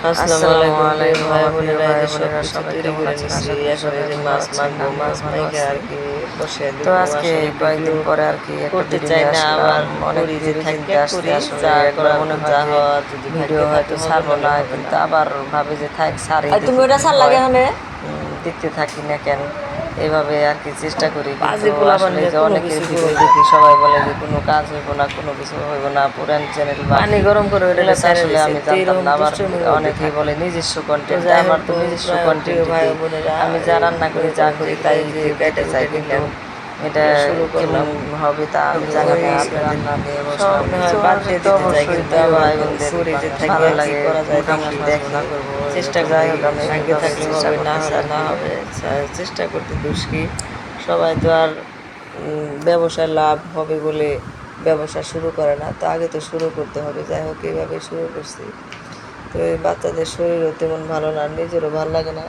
আসসালামু আলাইকুম ভাই বোনেরা আসলে যে মাছ মাছ মাইকে আর কি বসে তো আজকে কয়েকদিন পরে আর কি করতে চাই না আবার অনেক করি দিন যে থাকতে থাকতে আসতে আসলে একবার মনে যা যে যদি ভিডিও হয়তো ছাড়বো না কিন্তু আবার ভাবে যে থাক সারি তুমি ওটা ছাড় লাগে এখানে? দেখতে থাকি না কেন। এইভাবে আর কি চেষ্টা করি আসলে যে কোনো অনেকের কিছু ভিডিও দেখি সবাই বলে যে কোনো কাজ হইব না কোনো কিছু হইব না পুরান চ্যানেল পানি গরম করে আসলে আমি। জানতাম না আবার অনেকেই বলে নিজস্ব কন্টেন্ট আমার তো নিজস্ব কন্টেন্ট আমি যা রান্না করি যা করি তাই যে দিতে চাই কিন্তু। এটা কেমন হবে তা আমি জানি না আপনাদের অবশ্যই যে ভালো লাগে দেখি করব, চেষ্টা যাই করি হোক, আমি আমি থাকলে হবে, না না হবে চেষ্টা করতে দুষ্কি। সবাই তো আর ব্যবসায় লাভ হবে বলে ব্যবসা শুরু করে না তো আগে তো শুরু করতে হবে যাই হোক এইভাবে শুরু করছি। তো এই বাচ্চাদের শরীরও তেমন ভালো না নিজেরও ভালো লাগে না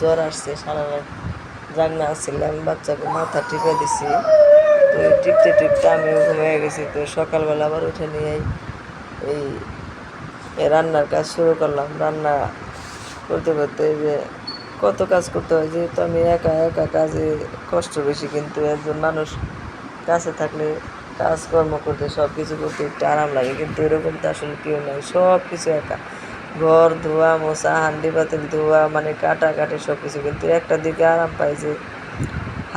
জ্বর আসছে সারা রাত। জাগনা আসছিলাম বাচ্চাকে মাথা টিপে দিছি। তো টিপতে টিপতে আমিও ঘুমিয়ে গেছি, তো সকালবেলা আবার উঠে নিয়ে এই রান্নার কাজ শুরু করলাম। রান্না করতে করতে যে কত কাজ করতে হয়, যেহেতু আমি একা একা কাজে কষ্ট বেশি, কিন্তু একজন মানুষ কাছে থাকলে কাজকর্ম করতে সব কিছু করতে একটু আরাম লাগে, কিন্তু এরকম তো আসলে কেউ নাই সব কিছু একা। ঘর, ধোয়া, মোছা, হান্ডি পাতিল, ধোয়া মানে কাটা কাটি সব কিছু কিন্তু একটা দিকে আরাম পাই যে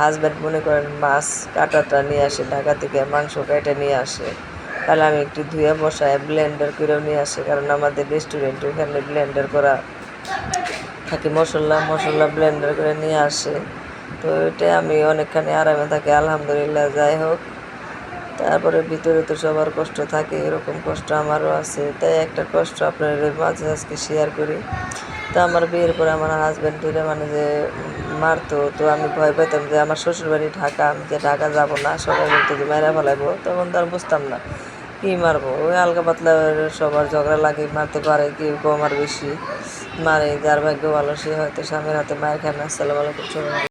হাজব্যান্ড মনে করেন মাছ কাটাটা নিয়ে আসে, ঢাকা থেকে মাংস কেটে নিয়ে আসে। তাহলে আমি একটু ধুয়ে বসায় ব্লেন্ডার করেও নিয়ে আসে, কারণ আমাদের রেস্টুরেন্টে ওখানে ব্লেন্ডার করা থাকে, মশলা মশলা ব্লেন্ডার করে নিয়ে আসে। তো এটা আমি অনেকখানি আরামে থাকি, আলহামদুলিল্লাহ, যাই হোক। তারপরে ভিতরে তো সবার কষ্ট থাকে, এরকম কষ্ট আমারও আছে। তাই একটা কষ্ট আপনাদের মাঝে আজকে শেয়ার করি। তো আমার বিয়ের পরে আমার হাজব্যান্ড ধরে মানে যে মারতো, তো আমি ভয় পেতাম যে আমার শ্বশুরবাড়ি ঢাকা, আমি যে ঢাকা যাব না, সবাই বলতো যে মেরা ফেলাইবো। তখন তো আর বুঝতাম না, কী মারবো? ওই হালকা পাতলা সবার ঝগড়া লাগে, মারতে পারে কেউ কম আর বেশি। মারে, যার ভাগ্য ভালো, সে হয়তো স্বামীর হাতে মায়ের খায় না। আলাইকুম